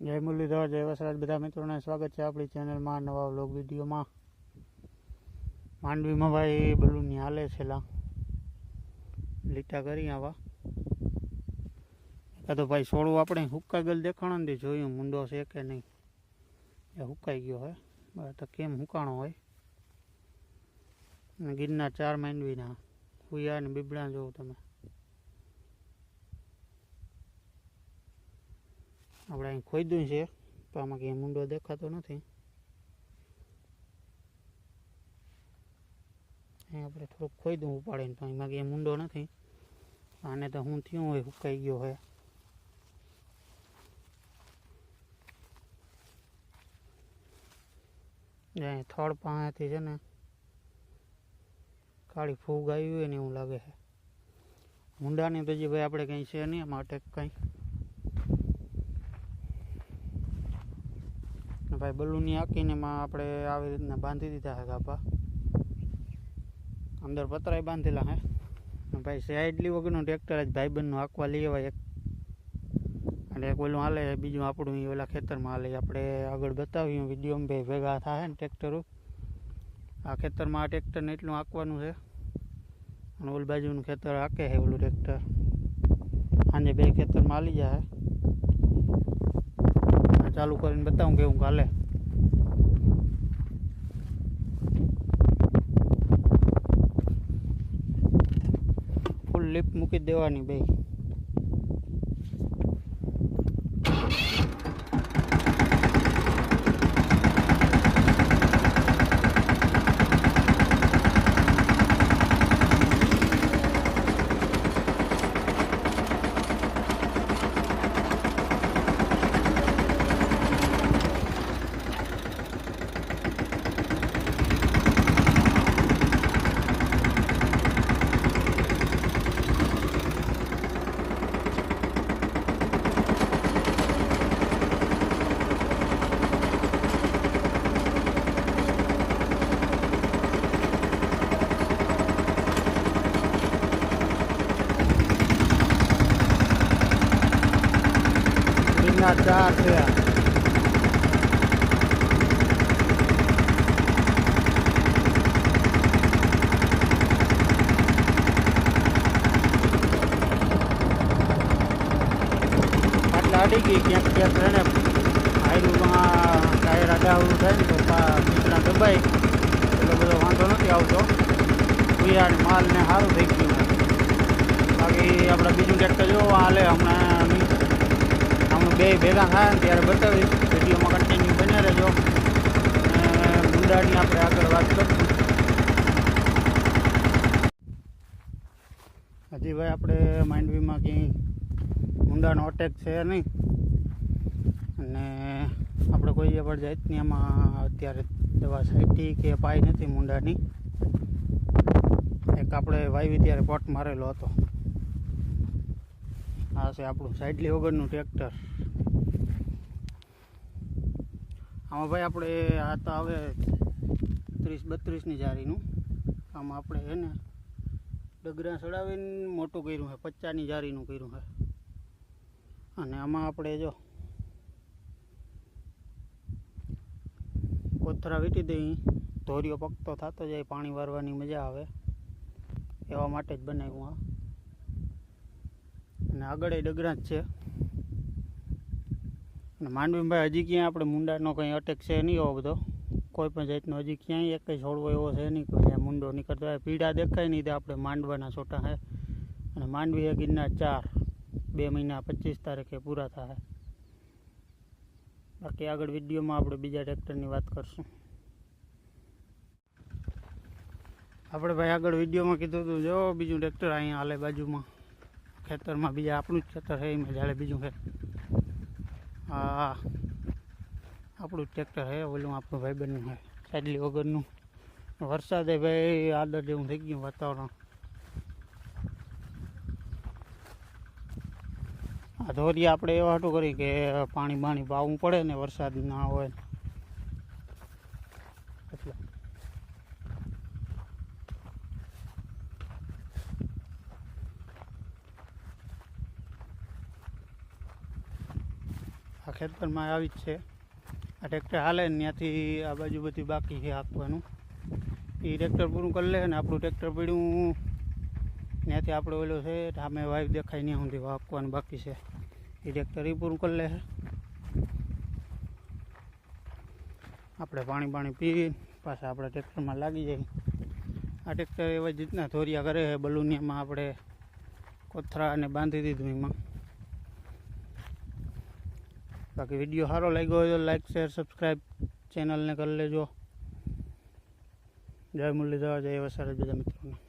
જય મુરલીધર, જય વસરાજ. બધા મિત્રોને સ્વાગત છે આપણી ચેનલમાં નવા વ્લોગ વિડીયોમાં. માંડવીમાં ભાઈ બલૂનની હાલે છેલ્લા લીટા કરી આવા. એકાદો ભાઈ સોળું આપણે હુક્કા ગલ દેખાણો ને જોયું, મુંડો છે કે નહીં? એ હુકાઈ ગયો હોય બરાબર તો કેમ હુકાણો હોય? ગીરના ચાર માંડવીના કુયા અને બીબડા જોવું તમે. આપણે અહીં ખોદ્યું છે તો આમાં ક્યાંય મુંડો દેખાતો નથી. અહીં આપણે થોડુંક ખોદ્યું ઉપાડીને તો એમાં ક્યાંય મુંડો નથી. આને તો હું થયું હોય, હુકાઈ ગયો હોય. અહીં થડ પાસેથી છે ને, કાળી ફૂગ આવી હોય ને એવું લાગે છે. મુંડાની તો જે ભાઈ આપણે કંઈ છે નહીં એમાં અટેક કંઈ. ભાઈ બલૂની આંકીને આપણે આવી રીતના બાંધી દીધા છે ગાભા. અંદર પતરાય બાંધેલા હે. ભાઈ સાઈડલી વગરનું ટ્રેક્ટર જ ભાઈબંધનું આંકવા લઈ આવાય એક. અને એક ઓલું હાલે, બીજું આપણું એ ઓલા ખેતરમાં હાલે. આપણે આગળ બતાવ્યું, વિડીયોમાં ભાઈ ભેગા થાય ને ટ્રેક્ટરો. આ ખેતરમાં આ ટ્રેક્ટરને એટલું આંકવાનું છે. અને ઓલ બાજુનું ખેતર આંકે છે ઓલું ટ્રેક્ટર. સાંજે બે ખેતરમાં હાલી જાય ચાલુ કરીને બતાવું કેવું કાલે. ફૂલ લિફ્ટ મૂકી દેવાની બે આટલા અડી ગઈ ક્યાંક ક્યાંક છે ને હાઈડમાં ટાયર આડાવડું થાય ને તો પા નીચના દબાઈ એટલો બધો વાંધો નથી આવતો કુયાર માલ ને સારું થઈ ગયું બાકી આપણે બીજું ટ્રેક્ટર જોવો હાલે હમણાં બે ભેગા થાય ને ત્યારે બતાવીશ. વિડીયોમાં કન્ટિન્યુ બન્યા રહેજો. અને મુંડાની આપણે આગળ વાત કરીશું. હજી ભાઈ આપણે માંડવીમાં ક્યાંય મુંડાનો અટેક છે નહીં. અને આપણે કોઈ પણ જાતની આમાં અત્યારે દવા સાઈટી કે પાઈ નથી મુંડાની એક આપણે વાવી ત્યારે પોટ મારેલો હતો. આ છે આપણું સાઈડલી વગરનું ટ્રેક્ટર. આમાં ભાઈ આપણે આ તો આવે ત્રીસ બત્રીસની જારીનું. આમાં આપણે હે ને ડગરા ચડાવીને મોટું કર્યું છે પચાસની જારીનું કર્યું છે અને આમાં આપણે જો કોથરા વીટી દઈ, ધોરીઓ પકતો થતો જાય, પાણી વારવાની મજા આવે. એવા માટે જ બનાવ્યું આ. અને આગળ એ ડગરા જ છે. અને માંડવીભાઈ હજી ક્યાંય આપણે મુંડાનો કંઈ અટેક છે નહીં એવો બધો. કોઈ પણ જાતનો હજી ક્યાંય એક કંઈ છોડવો એવો છે નહીં કે જ્યાં મુંડો નીકળતો હોય. પીડા દેખાય નહીં તે આપણે માંડવાના છોટા છે અને માંડવી એ ગિરનાર ચાર. બે મહિના પચીસ તારીખે પૂરા થાય. બાકી આગળ વિડીયોમાં આપણે બીજા ટ્રેક્ટરની વાત કરશું. આપણે ભાઈ આગળ વિડીયોમાં કીધું હતું જો બીજું ટ્રેક્ટર અહીંયા હાલે બાજુમાં. ખેતરમાં બીજા આપણું જ ખેતર છે, એમાં જાળે બીજું છે. આ આપણું જ ટ્રેક્ટર છે, ઓલું આપણું ભાઈબંધનું છે સાડલી વગરનું. વરસાદે ભાઈ આદર જેવું થઈ ગયું વાતાવરણ. આ ધોરી આપણે એવા હાટું કરી કે પાણી બાણી વાવવું પડે ને વરસાદ ના હોય એટલે આ ખેતરમાં આવી જ છે. આ ટ્રેક્ટર હાલે ને ત્યાંથી આ બાજુ બધી બાકી છે હાંકવાનું. એ ટ્રેક્ટર પૂરું કરી લે ને આપણું ટ્રેક્ટર પડ્યું. ત્યાંથી આપણે ઓલો છે સામે વાઈફ દેખાય નહીં સુધી હાંકવાનું બાકી છે. એ ટ્રેક્ટર એ પૂરું કરી લે આપણે પાણી પાણી પી પાછા આપણે ટ્રેક્ટરમાં લાગી જાય. આ ટ્રેક્ટર એવા જ રીતના ધોરિયા કરે છે. બલુનિયામાં આપણે કોથરા અને બાંધી દીધું એમાં. બાકી વીડિયો સારો લાગ્યો હોય તો લાઈક શેર સબસ્ક્રાઈબ ચેનલને કરી લેજો. જય મુરલીધર, જય વસાડ બધા મિત્રોને.